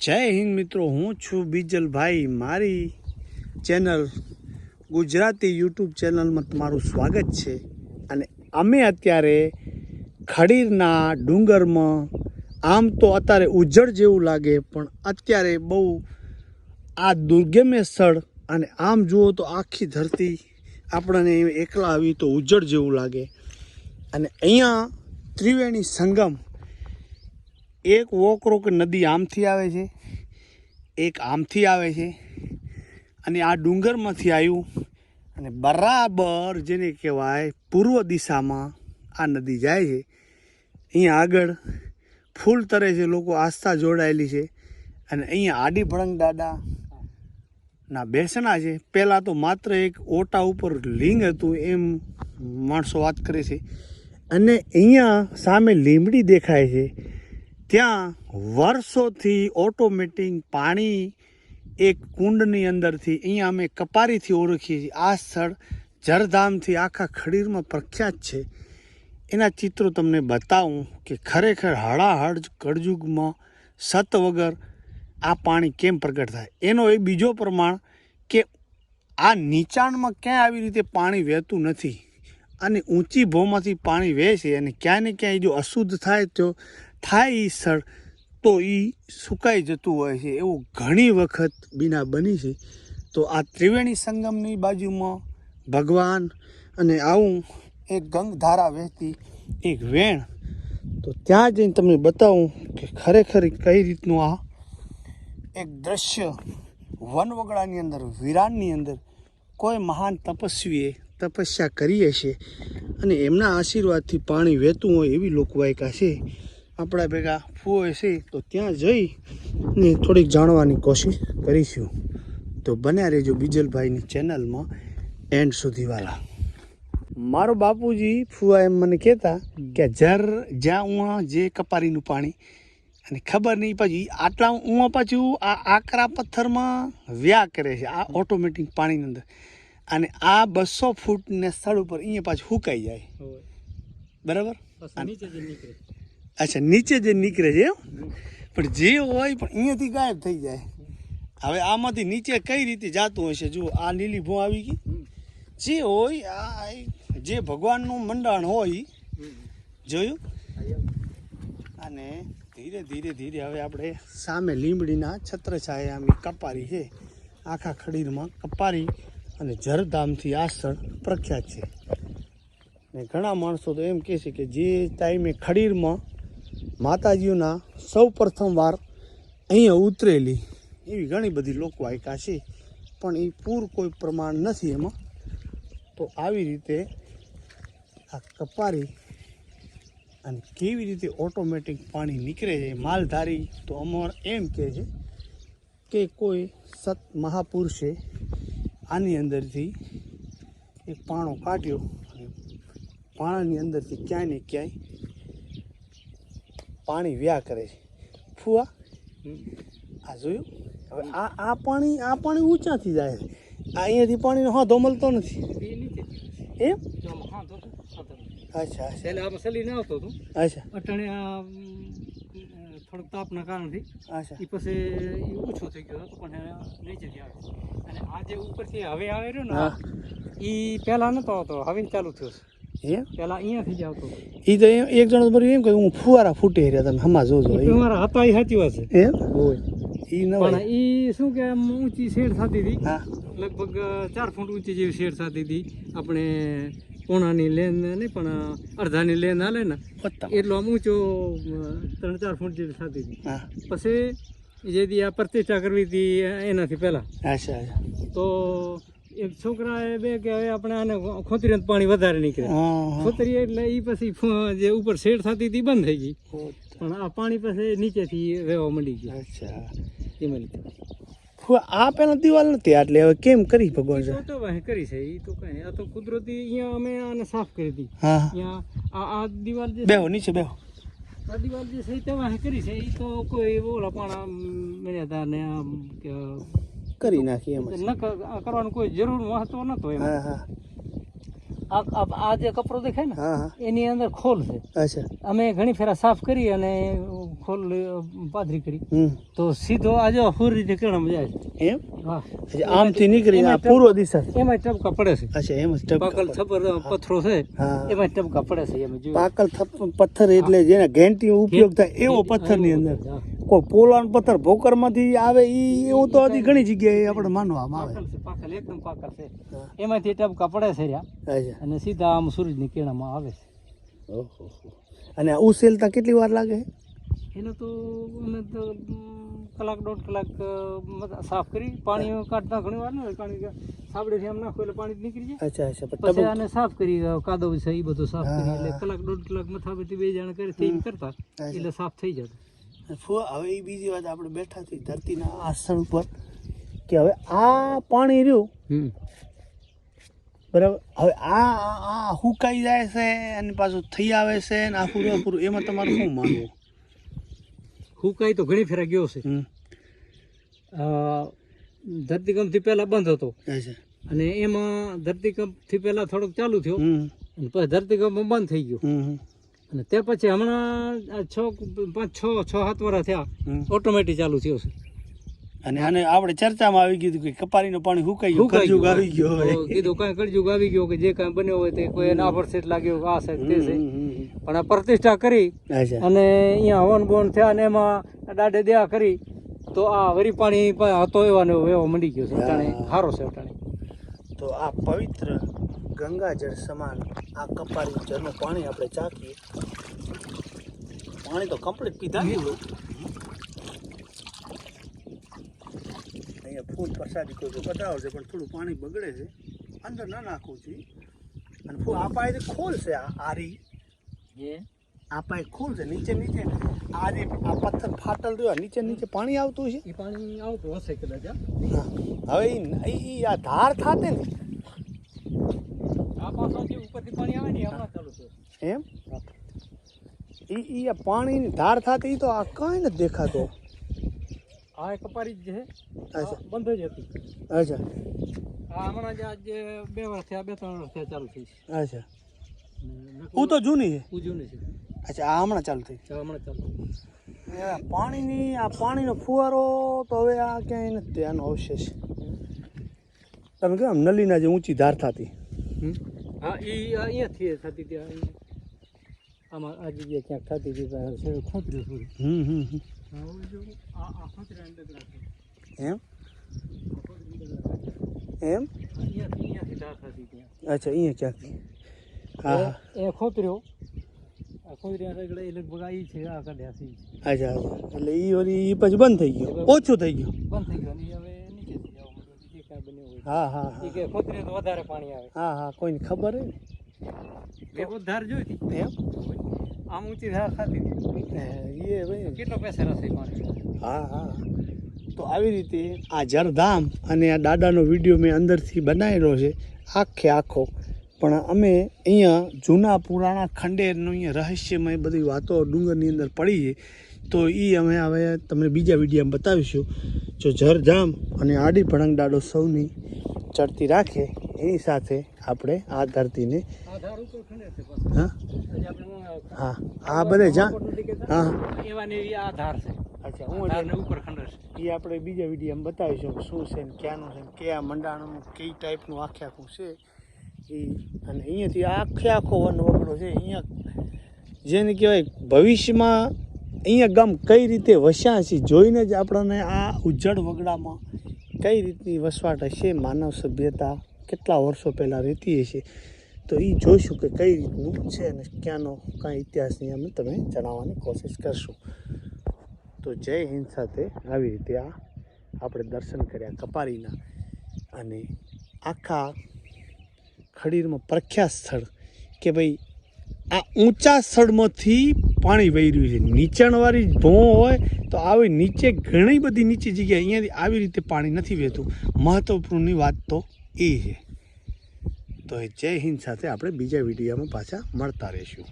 જય હિન્દ મિત્રો, હું છું બીજલભાઈ મારી ચેનલ ગુજરાતી યુટ્યુબ ચેનલમાં તમારું સ્વાગત છે. અને અમે અત્યારે ખડીરના ડુંગરમાં, આમ તો અત્યારે ઉજ્જડ જેવું લાગે, પણ અત્યારે બહુ આ દુર્ગમ્ય સ્થળ અને આમ જુઓ તો આખી ધરતી આપણને એકલા આવી તો ઉજ્જડ જેવું લાગે. અને અહીંયા ત્રિવેણી સંગમ એક વોકરો કે નદી આમથી આવે છે, એક આમથી આવે છે, અને આ ડુંગરમાંથી આવ્યું, અને બરાબર જેને કહેવાય પૂર્વ દિશામાં આ નદી જાય છે. અહીંયા આગળ ફૂલ તરે છે લોકો આસ્થા જોડાયેલી છે, અને અહીંયા આડી ભળંગ દાદા ના બેસણા છે. પહેલાં તો માત્ર એક ઓટા ઉપર લિંગ હતું એમ માણસો વાત કરે છે. અને અહીંયા સામે લીમડી દેખાય છે. ત્યાં વર્ષોથી ઓટોમેટિક પાણી એક કુંડની અંદરથી અહીંયા અમે કપારીથી ઓળખીએ છીએ. આ સ્થળ જરધામથી આખા ખડીરમાં પ્રખ્યાત છે. એના ચિત્રો તમને બતાવું કે ખરેખર હળાહળ કળજુગમાં સત વગર આ પાણી કેમ પ્રગટ થાય. એનો એ બીજો પ્રમાણ કે આ નીચાણમાં ક્યાંય આવી રીતે પાણી વહેતું નથી. અને ઊંચી ભોમાંથી પાણી વહે છે અને ક્યાંય ને ક્યાંય જો અશુદ્ધ થાય તો થાય એ સ્થળ તો એ સુકાઈ જતું હોય છે. એવું ઘણી વખત બીના બની છે. તો આ ત્રિવેણી સંગમની બાજુમાં ભગવાન અને આવું એક ગંગધારા વહેતી એક વેણ. તો ત્યાં જઈને તમને બતાવું કે ખરેખર કઈ રીતનું આ એક દ્રશ્ય વનવગડાની અંદર, વિરાનની અંદર કોઈ મહાન તપસ્વીએ તપસ્યા કરી હશે અને એમના આશીર્વાદથી પાણી વહેતું હોય એવી લોકવાયકા છે. આપણા ભેગા ફૂઓ છે તો ત્યાં જઈ ને થોડીક જાણવાની કોશિશ કરીશું. તો બન્યા રહેજો બીજલભાઈની ચેનલમાં એન્ડ સુધીવાળા મારો બાપુજી ફુવા એમ મને કહેતા કે જર જ્યાં ઉવા જે કપારીનું પાણી અને ખબર નહીં પછી આટલા ઉવા પાછું આ આકરા પથ્થરમાં વ્યા કરે છે આ ઓટોમેટિક પાણીની અંદર. અને આ બસો ફૂટને સ્થળ ઉપર અહીંયા પાછું હુકાઈ જાય. બરાબર? અચ્છા, નીચે જે નીકળે છે પણ જે હોય પણ અહીંયાથી ગાયબ થઈ જાય. હવે આમાંથી નીચે કઈ રીતે જાતું હશે? જુઓ, આ લીલી ભો આવી ગઈ. જે હોય, આ જે ભગવાનનું મંડાણ હોય, જોયું? અને ધીરે ધીરે ધીરે હવે આપણે સામે લીંબડીના છત્રછાયામી કપારી છે. આખા ખડીરમાં કપારી અને જરધામથી આ સ્થળ પ્રખ્યાત છે. ને ઘણા માણસો તો એમ કહે છે કે જે ટાઈમે ખડીરમાં માતાજીઓના સૌ પ્રથમ વાર અહીંયા ઉતરેલી. એવી ઘણી બધી લોકવાયકા છે, પણ એ પૂર કોઈ પ્રમાણ નથી એમાં. તો આવી રીતે આ કપારી અને કેવી રીતે ઓટોમેટિક પાણી નીકળે છે માલધારી તો અમર એમ કહે છે કે કોઈ સત મહાપુરુષે આની અંદરથી એક પાણો કાઢ્યો પાણાની અંદરથી ક્યાંય ને ક્યાંય પાણી વ્યા કરે છે. ફુવા? આ જોયું? હવે આ આ પાણી આ પાણી ઊંચાથી જાય છે. આ અહીંયાથી પાણીનો હા મળતો નથી. એમ? અચ્છા એટલે આમાં સલી ના આવતો હતો. અચ્છા. અટણે આ થોડોક તાપના કારણથી અચ્છા. એ પછી એ ઓછો થઈ ગયો હતો પણ નીચેથી આવે અને આ જે ઉપરથી હવે આવે રહ્યો ને એ પહેલાં નહોતો આવતો હવે ચાલુ થયો છે. પહેલા અહીંયાથી જ આવતો એ તો એક જણો મારું એમ કે હું ફુવારા ફૂટે રહ્યા તમે હમણાં જોજો ઈ તમારા હતા એ સાચી વાત છે. એમ એ ન પણ એ શું કે ઊંચી શેડ થતી હતી. લગભગ ચાર ફૂટ ઊંચી જેવી શેડ થતી હતી. આપણે પોણાની લેન નહીં પણ અડધાની લેન હાલે ને એટલો આમ ઊંચો ત્રણ ચાર ફૂટ જેવી થતી હતી. હા. પછી જે દી આ પ્રતિષ્ઠા કરવી હતી એનાથી પહેલા. અચ્છા. તો છોકરાએ બે કે હવે આપણે આને ખોતરીને પાણી વધારે નીકળે. ખોતરી એટલે એ પછી જે ઉપર શેડ થતી હતી બંધ થઈ ગઈ. પણ આ પાણી પછી નીચેથી વહેવા મંડી ગયું. અચ્છા. એમાં લીધે આ પેલા દિવાલ નથી એટલે હવે કેમ કરી ભગવાન છે તો કરી છે એ તો કઈ. આ તો કુદરતી અહીંયા અમે આને સાફ કરી હતી. અહીંયા આ આ દિવાલ જે બેહો નીચે બેહો. આ દિવાલ જે છે એ તો કરી છે એ તો કોઈ ઓલા પણ મેળ્યા ને આમ કે કરી નાખી એમ ન કરવાનું કોઈ જરૂર મહત્વ નતો એમ. હા હા. આ જે કપડો દેખાય ને એની અંદર ખોલ છે. અચ્છા. અમે ઘણી ફેરા સાફ કરી અને ખોલ પાથરી કરી. તો સીધો આજે સૂર્ય નીકળવામાં જાય એમ? હા. આમથી નીકળી આ પૂર્વ દિશા. એમાં ટપકા પડે છે. અચ્છા એમ જ ટપકા પાકલ છબર પથ્થરો છે એમાં ટપકા પડે છે એમ પાકલ થપ- પથ્થર એટલે જેને ઘેંટી ઉપયોગ થાય એવો પથ્થરની અંદર. કોઈ પોલાણ પથ્થર ભોકરમાંથી આવે ઈ એવું તો હજી ઘણી જગ્યાએ આપણે માનવામાં આવે. પાકલ એકદમ પાકલ છે. એમાંથી ટપકા પડે છે રહ્યા અને સીધા આમ સૂરજની કિરણમાં આવે છે. અને આ ઉસેલતા કેટલી વાર લાગે? એનો તો અમે તો કલાક દોઢ કલાક સાફ કરી પાણી કાઢતા ઘણી વાર ને કારણ કે સાબડેથી આમ નાખો એટલે પાણી નીકળી જાય. અચ્છા અચ્છા પછી આને સાફ કરી કાદવ છે એ બધું સાફ કરી એટલે કલાક દોઢ કલાક મથાબેથી બે જણ કરી થઈ કરતા એટલે સાફ થઈ જતું. હવે એ બીજી વાત આપણે બેઠા છીએ ધરતીના આ સ્થળ ઉપર કે હવે આ પાણી રહ્યું બરાબર? હવે આ આ- હુકાઈ જાય છે અને પાછું થઈ આવે છે ને આખું પૂરું એમાં તમારું શું માનવું? હુકાઈ તો ઘણી ફેરા ગયો છે. હમ. ધરતીકંપથી પહેલા બંધ હતો. અને એમાં ધરતીકંપથી પહેલા થોડોક ચાલુ થયો. પછી ધરતીકંપ બંધ થઈ ગયો. અને તે પછી હમણાં આ છ પાંચ છ છ સાત વર્ષ થયા. ઓટોમેટિક ચાલુ થયો છે. અને આને આપણે ચર્ચામાં આવી ગયું કે કપારીનું પાણી હુકાઈ ગયું કરજુગ આવી ગયો કીધું કાંઈ કરજુગ આવી ગયો કે જે કાંઈ બન્યો હોય તે કોઈ એના પર સેટ લાગ્યો આ છે તે છે. પણ આ પ્રતિષ્ઠા કરી અને અહીંયા હવન બોન થયા અને એમાં દાડે દયા કરી. તો આ વરી પાણી હતો એવા ને એવો મંડી ગયો છે અટાણે. સારો છે અટાણે. તો આ પવિત્ર ગંગાજળ સમાન આ કપારી જળનું પાણી આપણે ચાખીએ. પાણી તો કમ્પ્લીટ પીધા નહીં અહીંયા ફૂલ પ્રસાદી કોઈ કોઈ પધરાવે છે પણ થોડું પાણી બગડે છે. અંદર ના નાખવું જોઈએ અને ફૂલ આ પાસે ખોલ છે આ આરી. આ પાસે ખોલ છે. નીચે નીચે આ જે આ પથ્થર ફાટલ રહ્યો. નીચે નીચે પાણી આવતું છે એ પાણી આવતું હશે કદાચ. હવે ઈ આ ધાર થાતે ને. એમ? ઈ ઈ આ પાણીની ધાર થતી તો આ કાંઈ નથી દેખાતો. આ એક કપારી જ છે. અચ્છા. બંધ જ હતી. અચ્છા આ હમણાં જ આજે બે વર્ષ થયા બે ત્રણ વર્ષ થયા ચાલુ થઈ અચ્છા હું તો જૂની છે. અચ્છા આ હમણાં ચાલુ થઈ. હમણાં ચાલુ પાણીની આ પાણીનો ફુવારો તો હવે આ ક્યાંય નથી આનો અવશેષ. તમે કેમ નલીના જે ઊંચી ધાર થતી? હમ. હા એ અહીંયાથી થતી હતી. આમાં આ જગ્યાએ ક્યાંક થતી હતી ખોતર્યું થોડું હમ હમ એમ. એમ? અચ્છા અહીંયા ક્યાંક. હા એ ખોતર્યો. અચ્છા એટલે એ પછી બંધ થઈ ગયો? ઓછું થઈ ગયું? બંધ થઈ ગયો ને ઈ હવે નીચેથી જવા માંડ્યું. જે કાંઈ બન્યું હોય હા હા એ કે ખોતરી તો વધારે પાણી આવે. હા હા કોઈને ખબર હે બે પોત ધાર જોઈ હતી. એમ? આમ ઊંચી ધાર થતી હતી. એ ભાઈ. કેટલો પૈસા હશે પાણી હા હા. તો આવી રીતે આ જરધામ અને આ દાદાનો વીડિયો મેં અંદરથી બનાવેલો છે આખે આખો. પણ અમે અહીંયા જૂના પુરાણા ખંડેરનું અહીંયા રહસ્યમય બધી વાતો ડુંગરની અંદર પડી છે. તો એ અમે હવે તમને બીજા વિડીયોમાં બતાવીશું. જો જરજામ અને આડી ભણંગ દાડો સૌની ચડતી રાખે એની સાથે આપણે આ ધરતીને. હા? હા આ બધે જા. હા. એ આપણે બીજા વિડીયોમાં બતાવીશું શું છે ને ક્યાંનું છે કયા મંડાણું કઈ ટાઈપનું આખે આખું છે. એ અને અહીંયાથી આખે આખો વન વગડો છે. અહીંયા જેને કહેવાય ભવિષ્યમાં અહીંયા ગામ કઈ રીતે વસ્યા છે, જોઈને જ આપણને આ ઉજ્જડ વગડામાં કઈ રીતની વસવાટ હશે, માનવ સભ્યતા કેટલા વર્ષો પહેલાં રહેતી હશે, તો એ જોઈશું કે કઈ રીતનું છે અને ક્યાંનો કાંઈ ઇતિહાસની અમે તમે જણાવવાની કોશિશ કરશું. તો જય હિન્દ સાથે આવી રીતે આ આપણે દર્શન કર્યા કપારીના અને આખા ખડીરમાં પ્રખ્યાત સ્થળ કે ભાઈ આ ઊંચા સ્થળમાંથી પાણી વહી રહ્યું છે. નીચાણવાળી ભોં હોય તો આવી નીચે ઘણી બધી નીચી જગ્યાએ અહીંયાથી આવી રીતે પાણી નથી વહેતું. મહત્વપૂર્ણની વાત તો એ છે. તો એ જય હિન્દ સાથે આપણે બીજા વિડીયોમાં પાછા મળતા રહીશું.